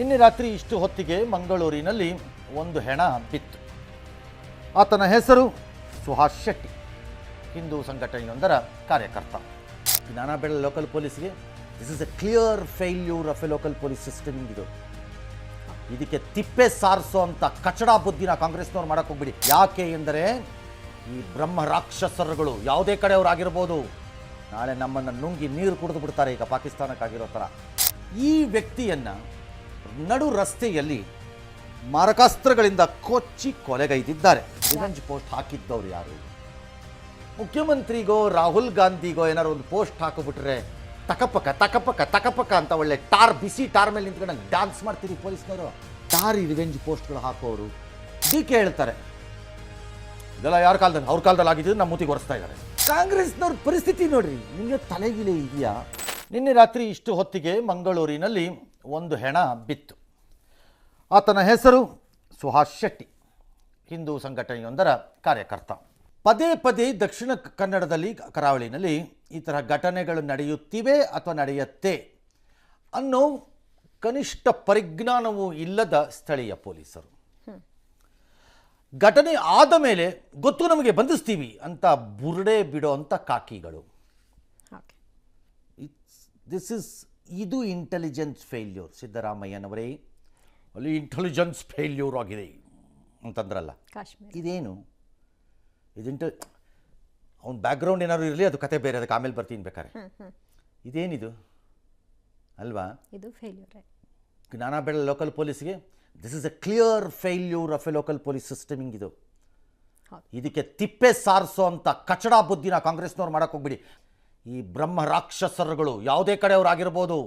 ನಿನ್ನೆ ರಾತ್ರಿ ಇಷ್ಟು ಹೊತ್ತಿಗೆ ಮಂಗಳೂರಿನಲ್ಲಿ ಒಂದು ಹೆಣ ಬಿತ್ತು. ಆತನ ಹೆಸರು ಸುಹಾಸ್ ಶೆಟ್ಟಿ, ಹಿಂದೂ ಸಂಘಟನೆಯೊಂದರ ಕಾರ್ಯಕರ್ತ. ಜ್ಞಾನಬೆಳ local ಪೊಲೀಸ್ಗೆ this is a clear failure of a local police system ಇದು ಇದಕ್ಕೆ ತಿಪ್ಪೆ ಸಾರಿಸೋ ಅಂತ ಕಚಡ ಬುದ್ಧಿನ ಕಾಂಗ್ರೆಸ್ನವ್ರು ಮಾಡಕ್ಕೆ ಹೋಗ್ಬಿಡಿ. ಯಾಕೆ ಎಂದರೆ, ಈ ಬ್ರಹ್ಮ ರಾಕ್ಷಸರುಗಳು ಯಾವುದೇ ಕಡೆಯವರಾಗಿರ್ಬೋದು ನಾಳೆ ನಮ್ಮನ್ನು ನುಂಗಿ ನೀರು ಕುಡಿದು ಬಿಡ್ತಾರೆ ಈಗ ಪಾಕಿಸ್ತಾನಕ್ಕಾಗಿರೋ ಥರ. ಈ ವ್ಯಕ್ತಿಯನ್ನು ನಡು ರಸ್ತೆಯಲ್ಲಿ ಮಾರಕಾಸ್ತ್ರಗಳಿಂದ ಕೊಚ್ಚಿ ಕೊಲೆಗೈದಿದ್ದಾರೆ. ರಿವೆಂಜ್ ಪೋಸ್ಟ್ ಹಾಕಿದ್ದವ್ರು ಯಾರು? ಮುಖ್ಯಮಂತ್ರಿಗೋ ರಾಹುಲ್ ಗಾಂಧಿಗೋ ಏನಾರು ಒಂದು ಪೋಸ್ಟ್ ಹಾಕಿಬಿಟ್ರೆ ತಕಪಕ ತಕಪಕ ತಕಪಕ ಅಂತ ಒಳ್ಳೆ ಟಾರ್ ಬಿಸಿ ಟಾರ್ ಮೇಲೆ ನಿಂತ್ಕೊಂಡು ಡ್ಯಾನ್ಸ್ ಮಾಡ್ತೀರಿ ಪೊಲೀಸ್ನವರು? ಟಾರ್ ರಿವೆಂಜ್ ಪೋಸ್ಟ್ಗಳು ಹಾಕೋರು. ಡಿ ಕೆ ಹೇಳ್ತಾರೆ. ಇದೆಲ್ಲ ಯಾರ ಕಾಲದಲ್ಲಿ? ಅವ್ರ ಕಾಲದಲ್ಲಿ ಆಗಿದ್ದು ನಮ್ಮ ಮೂತಿಗೆ ಒರೆಸ್ತಾ ಇದ್ದಾರೆ. ಕಾಂಗ್ರೆಸ್ನವ್ರ ಪರಿಸ್ಥಿತಿ ನೋಡ್ರಿ ನಿಮಗೆ ತಲೆಗಿಲೆ ಇದೆಯಾ? ನಿನ್ನೆ ರಾತ್ರಿ ಇಷ್ಟು ಹೊತ್ತಿಗೆ ಮಂಗಳೂರಿನಲ್ಲಿ ಒಂದು ಹೆಣ ಬಿತ್ತು. ಆತನ ಹೆಸರು ಸುಹಾಸ್ ಶೆಟ್ಟಿ ಹಿಂದೂ ಸಂಘಟನೆಯೊಂದರ ಕಾರ್ಯಕರ್ತ. ಪದೇ ಪದೇ ದಕ್ಷಿಣ ಕನ್ನಡದಲ್ಲಿ ಕರಾವಳಿನಲ್ಲಿ ಈ ಥರ ಘಟನೆಗಳು ನಡೆಯುತ್ತಿವೆ ಅಥವಾ ನಡೆಯುತ್ತೆ ಅನ್ನೋ ಕನಿಷ್ಠ ಪರಿಜ್ಞಾನವೂ ಇಲ್ಲದ ಸ್ಥಳೀಯ ಪೊಲೀಸರು. ಘಟನೆ ಆದ ಮೇಲೆ ಗೊತ್ತು ನಮಗೆ ಬಂಧಿಸ್ತೀವಿ ಅಂತ ಬುರುಡೆ ಬಿಡೋ ಅಂಥ ಕಾಕಿಗಳು. ಇಟ್ಸ್ ದಿಸ್ ಇಸ್ ಇದು ಇಂಟೆಲಿಜೆನ್ಸ್ ಫೇಲ್ಯೂರ್ ಸಿದ್ದರಾಮಯ್ಯನವರೇ ಅಲ್ಲಿ ಇಂಟೆಲಿಜೆನ್ಸ್ ಫೇಲ್ಯೂರ್ ಆಗಿದೆ ಅಂತಂದ್ರಲ್ಲ. ಕಾಶ್ಮೀರ. ಇದೇನು? ಇದಿಂಟ ಅವ್ನ ಬ್ಯಾಕ್ಗ್ರೌಂಡ್ ಏನಾದ್ರು ಇರಲಿ ಅದು ಕತೆ ಬೇರೆ ಅದಕ್ಕೆ ಆಮೇಲೆ ಬರ್ತೀನಿ ಬೇಕಾರೆ ಇದೇನಿದು? ಅಲ್ವಾ? ಇದು ಫೇಲ್ಯೂರೇ ಬೇಡ local ಪೊಲೀಸ್ಗೆ this is a clear failure of a local police ಸಿಸ್ಟಮಿಂಗ್ ಇದು. ಇದಕ್ಕೆ ತಿಪ್ಪೆ ಸಾರಿಸೋ ಅಂತ ಕಚಡ ಬುದ್ಧಿನ ಕಾಂಗ್ರೆಸ್ನವ್ರು ಮಾಡಕ್ಕೆ ಹೋಗ್ಬಿಡಿ. ಈ ಬ್ರಹ್ಮ ರಾಕ್ಷಸರುಗಳು ಯಾವುದೇ ಕಡೆಯವರಾಗಿರ್ಬೋದು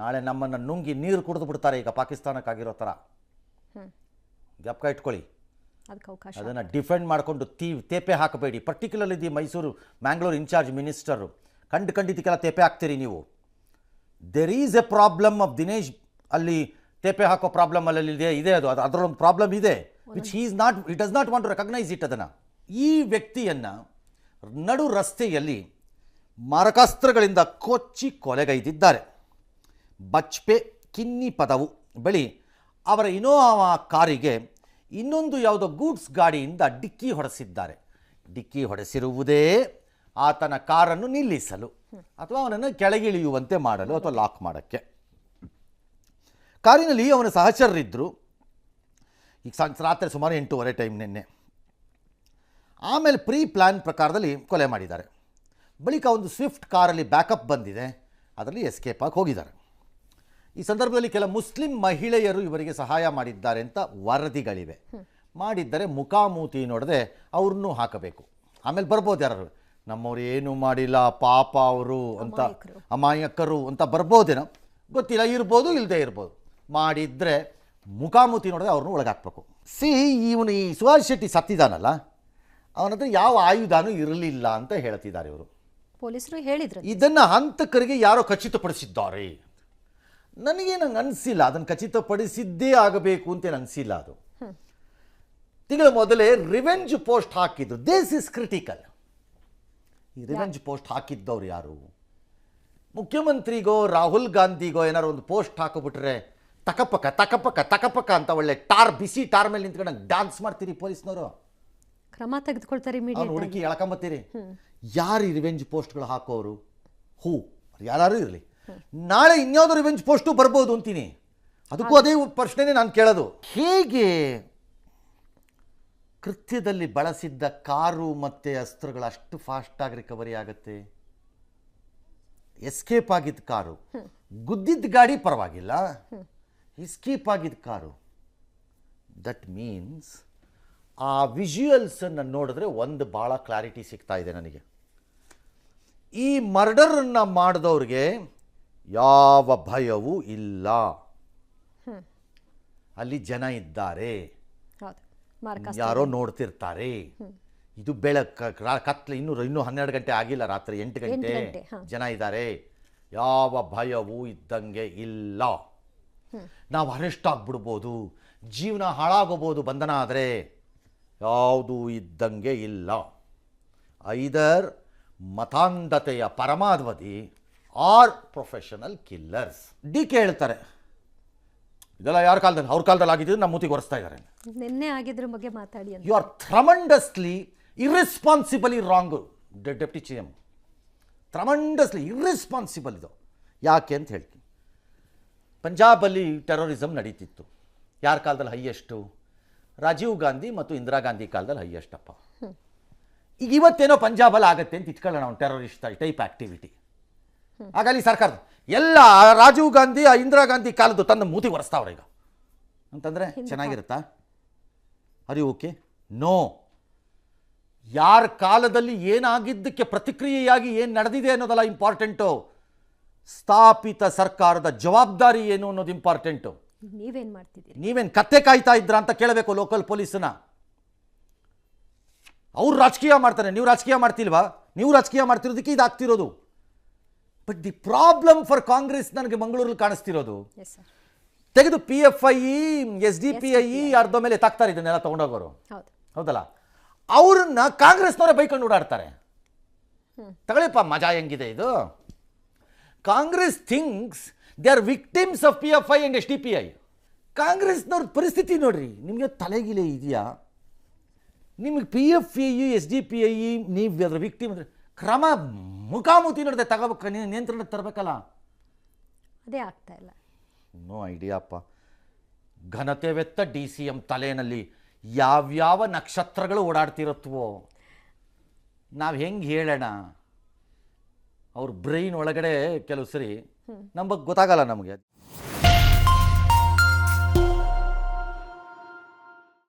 ನಾಳೆ ನಮ್ಮನ್ನು ನುಂಗಿ ನೀರು ಕುಡಿದು ಬಿಡ್ತಾರೆ ಈಗ ಪಾಕಿಸ್ತಾನಕ್ಕಾಗಿರೋ ಥರ. ಜ್ಞಾಪಕ ಇಟ್ಕೊಳ್ಳಿ. ಅದನ್ನು ಡಿಫೆಂಡ್ ಮಾಡಿಕೊಂಡು ತೀ ತೇಪೆ ಹಾಕಬೇಡಿ. Particularly the Mysore Mangalore incharge minister ಕಂಡು ಕಂಡಿದ್ದಕ್ಕೆಲ್ಲ ತೇಪೆ ಹಾಕ್ತೀರಿ ನೀವು. There is a problem of Dinesh ಅಲ್ಲಿ ತೇಪೆ ಹಾಕೋ ಪ್ರಾಬ್ಲಮ್ ಅಲ್ಲಿ ಇದೆ ಇದೆ ಅದು. ಅದು ಅದರೊಂದು ಪ್ರಾಬ್ಲಮ್ ಇದೆ which is not it does not want to recognise it ಅದನ್ನು. ಈ ವ್ಯಕ್ತಿಯನ್ನು ನಡು ರಸ್ತೆಯಲ್ಲಿ ಮಾರಕಾಸ್ತ್ರಗಳಿಂದ ಕೊಚ್ಚಿ ಕೊಲೆಗೈದಿದ್ದಾರೆ. ಬಚ್ಪೆ ಕಿನ್ನಿ ಪದವು ಬಳಿ ಅವರ ಇನೋವಾ ಕಾರಿಗೆ ಇನ್ನೊಂದು ಯಾವುದೋ ಗೂಡ್ಸ್ ಗಾಡಿಯಿಂದ ಡಿಕ್ಕಿ ಹೊಡೆಸಿದ್ದಾರೆ. ಡಿಕ್ಕಿ ಹೊಡೆಸಿರುವುದೇ ಆತನ ಕಾರನ್ನು ನಿಲ್ಲಿಸಲು ಅಥವಾ ಅವನನ್ನು ಕೆಳಗಿಳಿಯುವಂತೆ ಮಾಡಲು ಅಥವಾ ಲಾಕ್ ಮಾಡೋಕ್ಕೆ. ಕಾರಿನಲ್ಲಿ ಅವನ ಸಹಚರರಿದ್ದರು ಈಗ ರಾತ್ರಿ ಸುಮಾರು ಎಂಟೂವರೆ ಟೈಮ್ ನಿನ್ನೆ. ಆಮೇಲೆ ಪ್ರೀ ಪ್ಲ್ಯಾನ್ ಪ್ರಕಾರದಲ್ಲಿ ಕೊಲೆ ಮಾಡಿದ್ದಾರೆ. ಬಳಿಕ ಒಂದು ಸ್ವಿಫ್ಟ್ ಕಾರಲ್ಲಿ ಬ್ಯಾಕಪ್ ಬಂದಿದೆ. ಅದರಲ್ಲಿ ಎಸ್ಕೇಪ್ ಆಗಿ ಹೋಗಿದ್ದಾರೆ. ಈ ಸಂದರ್ಭದಲ್ಲಿ ಕೆಲ ಮುಸ್ಲಿಂ ಮಹಿಳೆಯರು ಇವರಿಗೆ ಸಹಾಯ ಮಾಡಿದ್ದಾರೆ ಅಂತ ವರದಿಗಳಿವೆ. ಮಾಡಿದ್ದರೆ ಮುಖಾಮೂತಿ ನೋಡದೆ ಅವ್ರನ್ನೂ ಹಾಕಬೇಕು. ಆಮೇಲೆ ಬರ್ಬೋದು ಯಾರು? ನಮ್ಮವ್ರು ಏನು ಮಾಡಿಲ್ಲ ಪಾಪ ಅವರು ಅಂತ ಅಮಾಯಕರು. ಅಂತ ಬರ್ಬೋದೇನೋ? ಗೊತ್ತಿಲ್ಲ ಇರ್ಬೋದು ಇಲ್ಲದೆ ಇರ್ಬೋದು. ಮಾಡಿದರೆ ಮುಖಾಮುಖಿ ನೋಡಿದ್ರೆ ಅವ್ರನ್ನ ಒಳಗಾಕ್ಬೇಕು. ಸಿ ಇವನು ಈ ಸುಭಾಷ್ ಶೆಟ್ಟಿ ಸತ್ತಿದಾನಲ್ಲ ಅವನ ಹತ್ರ ಯಾವ ಆಯುಧಾನೂ ಇರಲಿಲ್ಲ ಅಂತ ಹೇಳ್ತಿದ್ದಾರೆ ಇವರು. ಪೊಲೀಸರು ಹೇಳಿದ್ರು ಇದನ್ನ ಹಂತಕರಿಗೆ ಯಾರೋ ಖಚಿತಪಡಿಸಿದ್ದಾರೆ. ನನಗೆ ನಂಗೆ ಅನಿಸಿಲ್ಲ ಅದನ್ನು ಖಚಿತಪಡಿಸಿದ್ದೇ ಆಗಬೇಕು ಅಂತ ಅನಿಸಿಲ್ಲ ಅದು. ತಿಂಗಳ ಮೊದಲೇ ರಿವೆಂಜ್ ಪೋಸ್ಟ್ ಹಾಕಿದ್ದು ದಿಸ್ ಇಸ್ ಕ್ರಿಟಿಕಲ್. ಈ ರಿವೆಂಜ್ ಪೋಸ್ಟ್ ಹಾಕಿದ್ದವ್ರು ಯಾರು? ಮುಖ್ಯಮಂತ್ರಿಗೋ ರಾಹುಲ್ ಗಾಂಧಿಗೋ ಏನಾರು ಒಂದು ಪೋಸ್ಟ್ ಹಾಕಿಬಿಟ್ರೆ ತಕಪಕ ತಕಪಕ ತಕಪಕ ಅಂತ ಒಳ್ಳೆ ಟಾರ್ ಬಿಸಿ ಟಾರ್ ಮೇಲೆ ನಿಂತ್ಕೊಂಡು ಡ್ಯಾನ್ಸ್ ಮಾಡ್ತೀರಿ ಪೊಲೀಸ್ನವರು. ಕ್ರಮ ತೆಗೆದುಕೊಳ್ತಾರೆ ಮೀಡಿಯಾ ಹುಡುಕಿ ಎಳ್ಕೊಂಬತ್ತೀರಿ. ಯಾರು ರಿವೆಂಜ್ ಪೋಸ್ಟ್ಗಳು ಹಾಕೋರು ಹೂ ಯಾರು ಇರಲಿ. ನಾಳೆ ಇನ್ಯಾವುದೋ ರಿವೆಂಜ್ ಪೋಸ್ಟು ಬರ್ಬೋದು ಅಂತೀನಿ. ಅದಕ್ಕೂ ಅದೇ ಪ್ರಶ್ನೆನೇ ನಾನು ಕೇಳೋದು. ಹೇಗೆ ಕೃತ್ಯದಲ್ಲಿ ಬಳಸಿದ್ದ ಕಾರು ಮತ್ತು ಅಸ್ತ್ರಗಳು ಅಷ್ಟು ಫಾಸ್ಟಾಗಿ ರಿಕವರಿ ಆಗುತ್ತೆ? ಎಸ್ಕೇಪ್ ಆಗಿದ್ದ ಕಾರು. ಗುದ್ದಿದ್ದ ಗಾಡಿ ಪರವಾಗಿಲ್ಲ. ಎಸ್ಕೇಪ್ ಆಗಿದ್ದ ಕಾರು. ದಟ್ ಮೀನ್ಸ್ ಆ ವಿಜುವಲ್ಸನ್ನು ನೋಡಿದ್ರೆ ಒಂದು ಭಾಳ ಕ್ಲಾರಿಟಿ ಸಿಗ್ತಾ ಇದೆ ನನಗೆ. ಈ ಮರ್ಡರನ್ನು ಮಾಡಿದವ್ರಿಗೆ ಯಾವ ಭಯವೂ ಇಲ್ಲ. ಅಲ್ಲಿ ಜನ ಇದ್ದಾರೆ. ಯಾರೋ ನೋಡ್ತಿರ್ತಾರೆ. ಇದು ಬೆಳಕ ಕತ್ಲೆ ಇನ್ನೂ ಇನ್ನೂ ಹನ್ನೆರಡು ಗಂಟೆ ಆಗಿಲ್ಲ ರಾತ್ರಿ ಎಂಟು ಗಂಟೆ ಗಂಟೆ, ಜನ ಇದ್ದಾರೆ. ಯಾವ ಭಯವೂ ಇದ್ದಂಗೆ ಇಲ್ಲ. ನಾವು ಅರೆಸ್ಟ್ ಆಗ್ಬಿಡ್ಬೋದು. ಜೀವನ ಹಾಳಾಗೋಬೋದು ಬಂಧನ ಆದರೆ. ಯಾವುದೂ ಇದ್ದಂಗೆ ಇಲ್ಲ. ಐದರ್ ಮತಾಂಧತೆಯ ಪರಮಾವಧಿ ಆರ್ ಪ್ರೊಫೆಷನಲ್ ಕಿಲ್ಲರ್ಸ್. ಡಿ ಕೇಳ್ತಾರೆ. ಹೇಳ್ತಾರೆ ಇದೆಲ್ಲ ಯಾರ ಕಾಲದಲ್ಲಿ? ಅವ್ರ ಕಾಲದಲ್ಲಿ ಆಗಿದ್ದು ನಮ್ಮ ಮೂತಿಗೆ ಒರೆಸ್ತಾ ಇದ್ದಾರೆ. ನಿನ್ನೆ ಆಗಿದ್ರ ಬಗ್ಗೆ ಮಾತಾಡಿ you are tremendously irresponsibly wrong deputy C M tremendously irresponsible ಇದು. ಯಾಕೆ ಅಂತ ಹೇಳ್ತೀನಿ. ಪಂಜಾಬಲ್ಲಿ ಟೆರೋರಿಸಮ್ ನಡೀತಿತ್ತು. ಯಾರ ಕಾಲದಲ್ಲಿ ಹೈಯೆಸ್ಟು ರಾಜೀವ್ ಗಾಂಧಿ ಮತ್ತು ಇಂದಿರಾ ಗಾಂಧಿ ಕಾಲದಲ್ಲಿ ಹೈಯೆಸ್ಟಪ್ಪ. ಈಗ ಇವತ್ತೇನೋ ಪಂಜಾಬಲ್ಲಿ ಆಗುತ್ತೆ ಅಂತ ಇಟ್ಕೊಳ್ಳೋಣ ಅವ್ನು ಟೆರರಿಸ್ಟ್ ಟೈಪ್ ಆ್ಯಕ್ಟಿವಿಟಿ ಹಾಗಾಗಿ ಸರ್ಕಾರ ಎಲ್ಲ ರಾಜೀವ್ ಗಾಂಧಿ ಆ ಇಂದಿರಾ ಗಾಂಧಿ ಕಾಲದ್ದು ತನ್ನ ಮೂತಿ ಒರೆಸ್ತಾವ್ರೆ ಈಗ. ಅಂತಂದರೆ ಚೆನ್ನಾಗಿರುತ್ತಾ? ಅರಿ ಓಕೆ ನೋ ಯಾರ ಕಾಲದಲ್ಲಿ ಏನಾಗಿದ್ದಕ್ಕೆ ಪ್ರತಿಕ್ರಿಯೆಯಾಗಿ ಏನು ನಡೆದಿದೆ ಅನ್ನೋದಲ್ಲ ಇಂಪಾರ್ಟೆಂಟು ಸ್ಥಾಪಿತ ಸರ್ಕಾರದ ಜವಾಬ್ದಾರಿ ಏನು ಅನ್ನೋದು ಇಂಪಾರ್ಟೆಂಟು ನೀವೇನ್ ಮಾಡ್ತಿದ್ದೀರಿ? ನೀವೇನು ಕತ್ತೆ ಕಾಯ್ತಾ ಇದ್ರಾ ಅಂತ ಕೇಳಬೇಕು ಲೋಕಲ್ ಪೊಲೀಸನ್ನ ಅವ್ರು ರಾಜಕೀಯ ಮಾಡ್ತಾರೆ ನೀವು ರಾಜಕೀಯ ಮಾಡ್ತಿಲ್ವಾ? ನೀವು ರಾಜಕೀಯ ಮಾಡ್ತಿರೋದಕ್ಕೆ ಇದಾಗ್ತಿರೋದು but the problem for Congress ನನಗೆ ಮಂಗಳೂರಲ್ಲಿ ಕಾಣಿಸ್ತಿರೋದು. ತೆಗೆದು P F I S D P I ಅರ್ಧ ಮೇಲೆ ತಾಕ್ತಾರೆ ಇದನ್ನೆಲ್ಲ ತೊಗೊಂಡೋಗೋರು. ಹೌದು. ಹೌದಲ್ಲ? ಅವ್ರನ್ನ ಕಾಂಗ್ರೆಸ್ನವರೇ ಬೈಕೊಂಡು ಓಡಾಡ್ತಾರೆ. ತಗೊಳ್ಳಿಪ್ಪ ಮಜಾ ಹೆಂಗಿದೆ ಇದು? Congress things they are victims of P F I and S D P I ಕಾಂಗ್ರೆಸ್ನವ್ರ ಪರಿಸ್ಥಿತಿ ನೋಡ್ರಿ ನಿಮಗೆ ತಲೆಗಿಲೆ ಇದೆಯಾ? ನಿಮಗೆ P F I S D P I ನೀವು ಅದರ ವಿಕ್ಟಿಮ್ ಅಂದರೆ ಕ್ರಮ ಮುಖಾಮುಖಿ ನೋಡಿದೆ ತಗೋಬೇಕು ನಿಯಂತ್ರಣ ತರಬೇಕಲ್ಲ? ಅದೇ ಆಗ್ತಾ ಇಲ್ಲ. ನೋ ಐಡಿಯಾಪ್ಪ ಘನತೆವೆತ್ತ ಡಿ ಸಿ ಎಂ ತಲೆಯಲ್ಲಿ ಯಾವ್ಯಾವ ನಕ್ಷತ್ರಗಳು ಓಡಾಡ್ತಿರತ್ವೋ? ನಾವು ಹೆಂಗೆ ಹೇಳೋಣ? ಅವ್ರ ಬ್ರೈನ್ ಒಳಗಡೆ ಕೆಲವು ಸರಿ ನಮ್ಮ ಗೊತ್ತಾಗಲ್ಲ ನಮಗೆ.